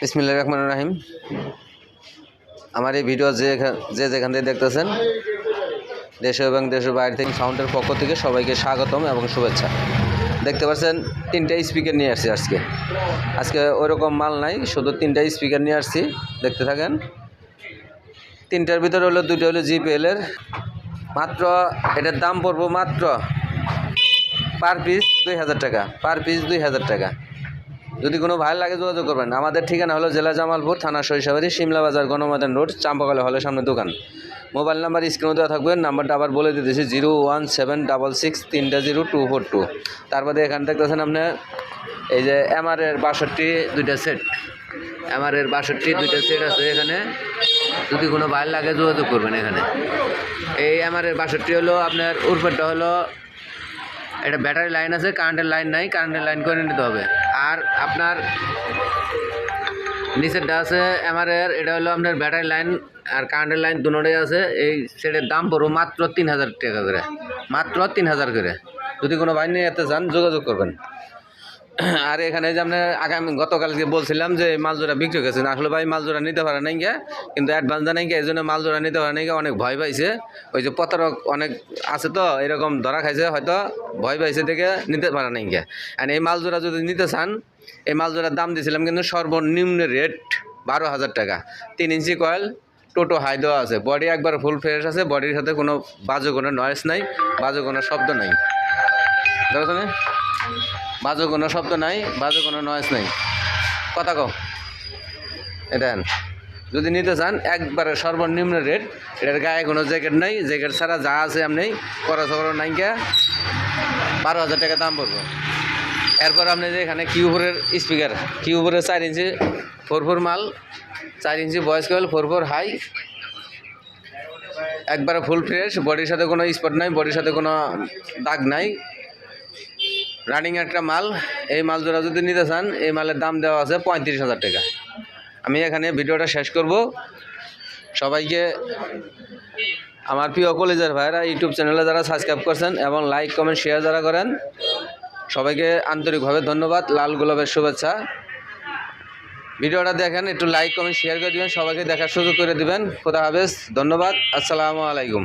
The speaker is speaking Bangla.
বিসমিল্লা রহমান রাহিম। আমার এই ভিডিও যে যে যেখান থেকে দেখতেছেন, দেশে এবং দেশের বাইরে থেকে সাউন্ডের পক্ষ থেকে সবাইকে স্বাগতম এবং শুভেচ্ছা। দেখতে পাচ্ছেন, তিনটা স্পিকার নিয়ে আসছি আজকে। আজকে ওইরকম মাল নাই, শুধু তিনটা স্পিকার নিয়ে আসছি। দেখতে থাকেন, তিনটার ভিতরে হলো দুটো হলো জিপিএলের মাত্র, এটার দাম পড়ব মাত্র পার পিস দুই হাজার টাকা, পার পিস দুই হাজার টাকা। যদি কোনো ভালো লাগে যোগাযোগ করবেন, আমাদের ঠিকানা হলো জেলা জামালপুর, থানা সরিষাবাড়ি, শিমলা বাজার গণমাদান রোড, চাম্পাকলে হলের সামনে দোকান। মোবাইল নাম্বার স্ক্রিনে দেওয়া থাকবে, নাম্বারটা আবার বলে দিতেছি, zero one seven double six তিনটা জিরো টু ফোর টু। তারপরে এখান দেখতেছেন আপনার এই যে এমআরের বাষট্টি দুইটা সেট এমআরের বাষট্টি দুইটা সেট আছে এখানে। যদি কোনো ভালো লাগে যোগাযোগ করবেন এখানে। এই এমআরের বাষট্টি হলো আপনার, উর্ফেরটা হলো এটা ব্যাটারি লাইন আছে কারেন্টের লাইন নাই কারেন্টের লাইন করে নিতে হবে। আর আপনার নিচেরটা আছে এমআরএর এটা হলো আপনার ব্যাটারি লাইন আর কারেন্টের লাইন দুটোই আছে। এই সেটের দাম পড়ব মাত্র তিন হাজার টাকা করে, মাত্র তিন হাজার করে। যদি কোনো বাইন নিয়ে যেতে চান, যোগাযোগ করবেন। আর এখানে যে আপনার আগামী গতকালকে বলছিলাম যে মালজোড়া বিক্রি গেছে আসলে ভাই মালজোড়া নিতে পারে নাই গিয়া, কিন্তু অ্যাডভান্স জানাই গিয়ে এই জন্য মালজোড়া নিতে পারে নাই গিয়া অনেক ভয় পাইছে। ওই যে প্রতারক অনেক আছে তো, এরকম ধরা খাইছে, হয়তো ভয় পাইছে দেখে নিতে পারে নাই গিয়া। আর এই মালজোড়া যদি নিতে চান, এই মালজোড়ার দাম দিয়েছিলাম কিন্তু সর্বনিম্ন রেট বারো হাজার টাকা। তিন ইঞ্চি কয়েল টোটো হাই দেওয়া আছে। বডি একবার ফুল ফ্রেশ আছে বডির সাথে কোনো বাজে কোনো নয়েস নাই, বাজে কোনো শব্দ নাই। দেখো বাজে কোনো শব্দ নাই, বাজে কোনো নয়েস নাই। কথা কও। এটা যদি নিতে চান, একবারে সর্বনিম্ন রেট এটার গায়ে কোনো জ্যাকেট নাই জ্যাকেট ছাড়া যা আছে আপনি করা সরো নাই গিয়া বারো হাজার টাকা দাম পড়ব। এরপর আপনি যে এখানে কিউবোর্ডের স্পিকার কিউবোর্ডের চার ইঞ্চি ফোর ফোর মাল, চার ইঞ্চি বয়স কয়েল ফোর ফোর হাই একবারে ফুল ফ্রেশ বডির সাথে কোনো স্পট নাই বডির সাথে কোনো দাগ নাই। রানিং একটা মাল, এই মাল জোড়া যদি নিতে চান, এই মালের দাম দেওয়া আছে পঁয়ত্রিশ হাজার টাকা। আমি এখানে ভিডিওটা শেষ করব। সবাইকে, আমার প্রিয় কলেজের ভাইরা ইউটিউব চ্যানেলে যারা সাবস্ক্রাইব করছেন এবং লাইক, কমেন্ট শেয়ার যারা করেন, সবাইকে আন্তরিকভাবে ধন্যবাদ, লাল গোলাপের শুভেচ্ছা। ভিডিওটা দেখেন, একটু লাইক, কমেন্ট শেয়ার করে দিবেন, সবাইকে দেখার সুযোগ করে দিবেন। খোদা হাফেজ, ধন্যবাদ, আসসালামু আলাইকুম।